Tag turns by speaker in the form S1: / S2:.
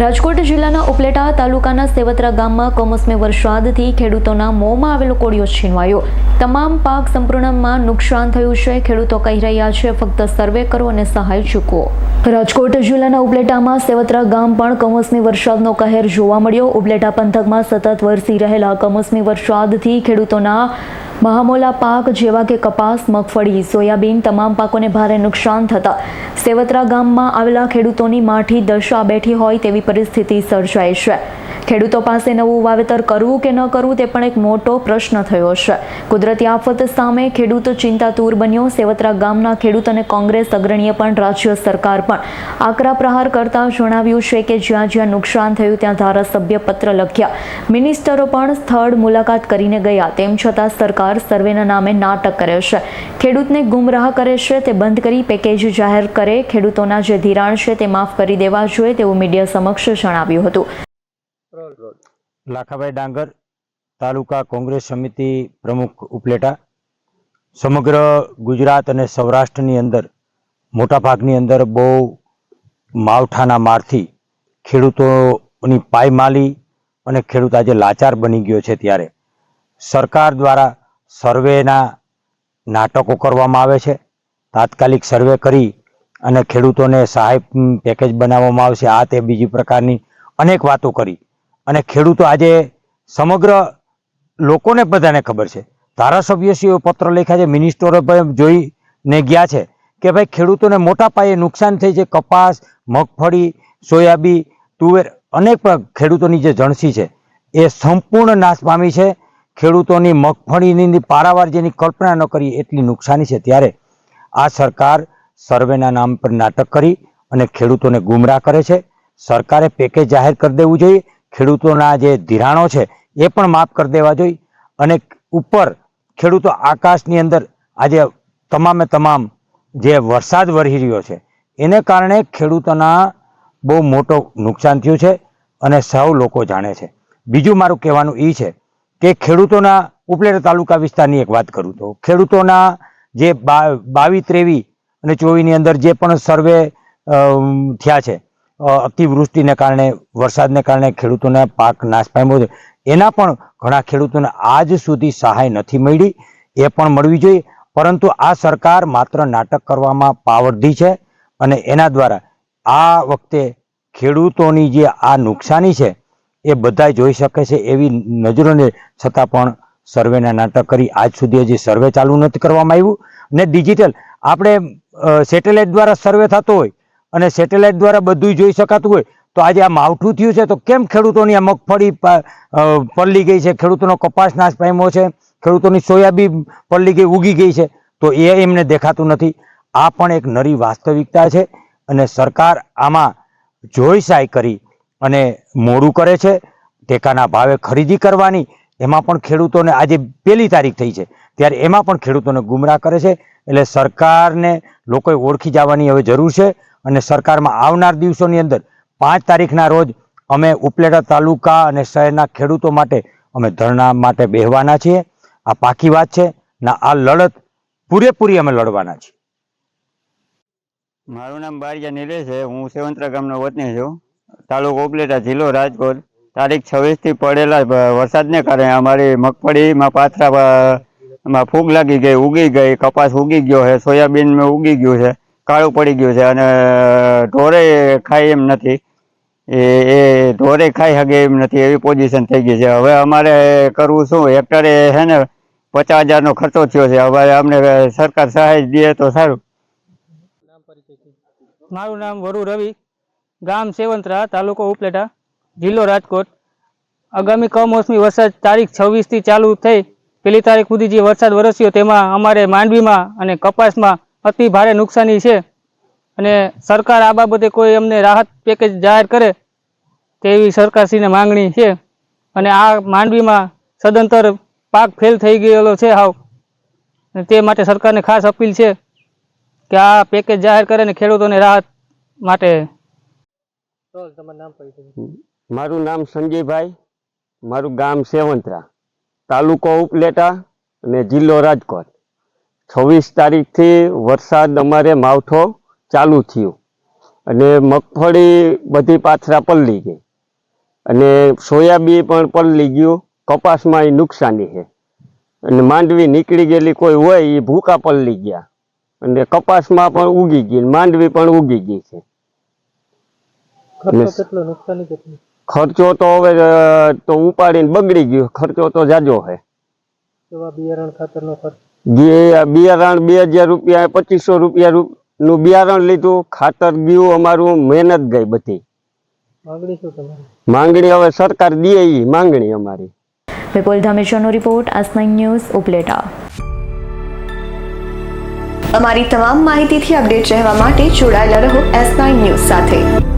S1: રાજકોટ જિલ્લાના ઉપલેટા તાલુકાના સેવત્રા ગામમાં કમોસમી વરસાદથી ખેડૂતોના મોંમાં આવેલો કોળિયો છીનવાયો. તમામ પાક સંપૂર્ણમાં નુકસાન થયું છે. ખેડૂતો કહી રહ્યા છે, ફક્ત સર્વે કરો અને સહાય ચૂકવો. રાજકોટ જિલ્લાના ઉપલેટામાં સેવત્રા ગામ પણ કમોસમી વરસાદનો કહેર જોવા મળ્યો. ઉપલેટા પંથકમાં સતત વરસી રહેલા કમોસમી વરસાદથી ખેડૂતોના મહામોલા પાક જેવા કે કપાસ, મગફળી, સોયાબીન તમામ પાકોને ભારે નુકસાન થતા સેવત્રા ગામમાં આવેલા ખેડૂતોની માઠી દશા બેઠી હોય તેવી પરિસ્થિતિ સર્જાઈ છે. ખેડૂતો પાસે નવું વાવેતર કરવું કે ન કરવું તે પણ એક મોટો પ્રશ્ન થયો છે. કુદરતી આફત સામે ખેડૂત ચિંતાતુર બન્યો. સેવત્રા ગામના ખેડૂત અને કોંગ્રેસ અગ્રણીએ પણ રાજ્ય સરકાર પણ આકરા પ્રહાર કરતા જણાવ્યું છે કે જ્યાં જ્યાં નુકસાન થયું ત્યાં ધારાસભ્ય પત્ર લખ્યા. મિનિસ્ટરો પણ સ્થળ મુલાકાત કરીને ગયા. તેમ છતાં સરકાર સર્વેના નામે નાટક કરે છે. ખેડૂતને ગુમરાહ કરે છે તે બંધ કરી પેકેજ જાહેર કરે. ખેડૂતોના જે ધિરાણ છે તે માફ કરી દેવા જોઈએ તેવું મીડિયા સમક્ષ જણાવ્યું હતું.
S2: લાખાભાઈ ડાંગર, તાલુકા કોંગ્રેસ સમિતિ પ્રમુખ ઉપલેટા. સમગ્ર ગુજરાત અને સૌરાષ્ટ્રની અંદર મોટા ભાગની અંદર બહુ માવઠાના મારથી ખેડૂતોની પાયમાલી અને ખેડૂત આજે લાચાર બની ગયો છે ત્યારે. સરકાર દ્વારા સર્વેના નાટકો કરવામાં આવે છે. તાત્કાલિક સર્વે કરી અને ખેડૂતોને સહાય પેકેજ બનાવવામાં આવશે. આ તે બીજી પ્રકારની અનેક વાતો કરી. અને ખેડૂતો આજે સમગ્ર લોકોને બધાને ખબર છે. ધારાસભ્યશ્રીઓ પત્ર લખ્યા છે મિનિસ્ટરો જોઈને ગયા છે કે ભાઈ ખેડૂતોને મોટા પાયે નુકસાન થઈ છે. કપાસ, મગફળી સોયાબી તુવેર અનેક ખેડૂતોની જે જણસી છે એ સંપૂર્ણ નાશ પામી છે. ખેડૂતોની મગફળીની પારાવાર જેની કલ્પના ન કરી એટલી નુકસાની છે. ત્યારે આ સરકાર સર્વેના નામ પર નાટક કરી અને ખેડૂતોને ગુમરાહ કરે છે. સરકારે પેકેજ જાહેર કરી દેવું જોઈએ. ખેડૂતોના જે ધિરાણો છે, એ પણ માફ કરી દેવા જોઈએ. અને ઉપર ખેડૂતો આકાશની અંદર આજે તમામે તમામ જે વરસાદ વરસી રહ્યો છે, એને કારણે ખેડૂતોના બહુ મોટો નુકસાન થયું છે અને સૌ લોકો જાણે છે. બીજું મારું કહેવાનું એ છે કે ખેડૂતોના ઉપલેટા તાલુકા વિસ્તારની એક વાત કરું તો ખેડૂતોના જે બાવી ત્રેવી અને ચોવીસની અંદર જે પણ સર્વે થયા છે અતિવૃષ્ટિને કારણે, વરસાદને કારણે ખેડૂતોને પાક નાશ પામ્યો છે. એના પણ ઘણા ખેડૂતોને આજ સુધી સહાય નથી મળી. એ પણ મળવી જોઈએ. પરંતુ આ સરકાર માત્ર નાટક કરવામાં પાવરધી છે અને એના દ્વારા આ વખતે ખેડૂતોની જે આ નુકસાની છે, એ બધા જોઈ શકે છે એવી નજરોને છતાં પણ સર્વેના નાટક કરી આજ સુધી હજી સર્વે ચાલુ નથી કરવામાં આવ્યું. ને ડિજિટલ આપણે સેટેલાઇટ દ્વારા સર્વે થતો હોય અને સેટેલાઇટ દ્વારા બધું જોઈ શકાતું હોય, તો આજે આ માવઠું થયું છે, તો કેમ ખેડૂતોની આ મગફળી પલળી ગઈ છે? ખેડૂતોનો કપાસ નાશ પામ્યો છે, ખેડૂતોની સોયાબીન પલળી ગઈ, ઉગી ગઈ છે, તો એ એમને દેખાતું નથી. આ પણ એક નરી વાસ્તવિકતા છે અને સરકાર આમાં જોઈસાય કરી અને મોડું કરે છે. ટેકાના ભાવે ખરીદી કરવાની એમાં પણ ખેડૂતોને આજે પહેલી તારીખ થઈ છે. ત્યારે એમાં પણ ખેડૂતોને ગુમરાહ કરે છે. એટલે સરકારને લોકોએ ઓળખી જવાની હવે જરૂર છે અને સરકારમાં આવનાર દિવસોની અંદર પાંચ તારીખના રોજ અમે ઉપલેટા તાલુકા અને શહેરના ખેડૂતો માટે અમે ધરણા માટે બેહવાના છીએ. આ પાકી વાત છે. ના, આ લડત પૂરેપૂરી અમે લડવાના છીએ.
S3: મારું નામ બારિયા નિલેશ છે. હું સેવંતરા ગામનો વતની છું. તાલુકો ઉપલેટા, જિલ્લો રાજકોટ. તારીખ છવ્વીસથી પડેલા વરસાદને કારણે અમારી મગફળીમાં પાથરા માં ફૂગ લાગી ગઈ, ઉગી ગઈ, કપાસ ઉગી ગયો છે સોયાબીન મેં ઉગી ગયું છે, કાળું પડી ગયું છે અને ઢોરે ખાય એમ નથી. એ એ ઢોરે ખાઈ શકે એમ નથી, એવી પોઝિશન થઈ ગઈ છે. હવે અમારે કરવું શું? હેક્ટરે છે ને પચાસ હજારનો ખર્ચો થયો છે. હવે અમને સરકાર સહાય દે તો સારું.
S4: મારું નામ વરુ રવિ. ગામ સેવંતરા, તાલુકો ઉપલેટા. જિલ્લો રાજકોટ. આગામી કમોસમી વરસાદ તારીખ છવ્વીસથી ચાલુ થઈ. પેલી તારીખ સુધી જે વરસાદ વરસ્યો તેમાં અમારે માંડવીમાં અને કપાસમાં અતિ ભારે નુકસાની છે. અને સરકાર આ બાબતે કોઈ અમને રાહત પેકેજ જાહેર કરે તેવી સરકારશ્રીને માંગણી છે. અને આ માંડવીમાં સદંતર પાક ફેલ થઈ ગયેલો છે હાવ. તે માટે સરકારને ખાસ અપીલ છે કે આ પેકેજ જાહેર કરે ને ખેડૂતોને રાહત માટે.
S5: મારું નામ સંજયભાઈ મારું ગામ સેવંતરા તાલુકો ઉપલેટા અને જિલ્લો રાજકોટ. છવ્વીસ તારીખથી વરસાદ અમારે માવઠો ચાલુ થયો અને મગફળી બધી પાથરા પલળી ગઈ અને સોયાબીન પણ પલળી ગયું કપાસમાં એ નુકસાની છે. અને માંડવી નીકળી ગયેલી કોઈ હોય એ ભૂકા પલળી ગયા અને કપાસમાં પણ ઉગી ગઈ માંડવી પણ ઉગી ગઈ છે.
S4: કેટલું નુકસાની કેટલી
S5: ખર્ચો તો હવે તો ઉપાડીને બગડી ગયો. ખર્ચો તો જાજો છે
S4: બિયારણ ખાતરનો ખર્ચ?
S5: બિયારણ બે હજાર રૂપિયા પચીસો રૂપિયા નું બિયારણ લીધું ખાતર ગયું અમારું મહેનત ગઈ બધી.
S4: માંગણી શું તમારી?
S5: માંગણી હવે સરકાર દે માંગણી અમારી.
S1: વિપુલ ધામેશ્વરનો રિપોર્ટ આસ ન્યૂઝ ઉપલેટા.
S6: અમારી તમામ માહિતીથી અપડેટ રહેવા માટે જોડાયેલા રહો એસ નાઇન ન્યૂઝ સાથે.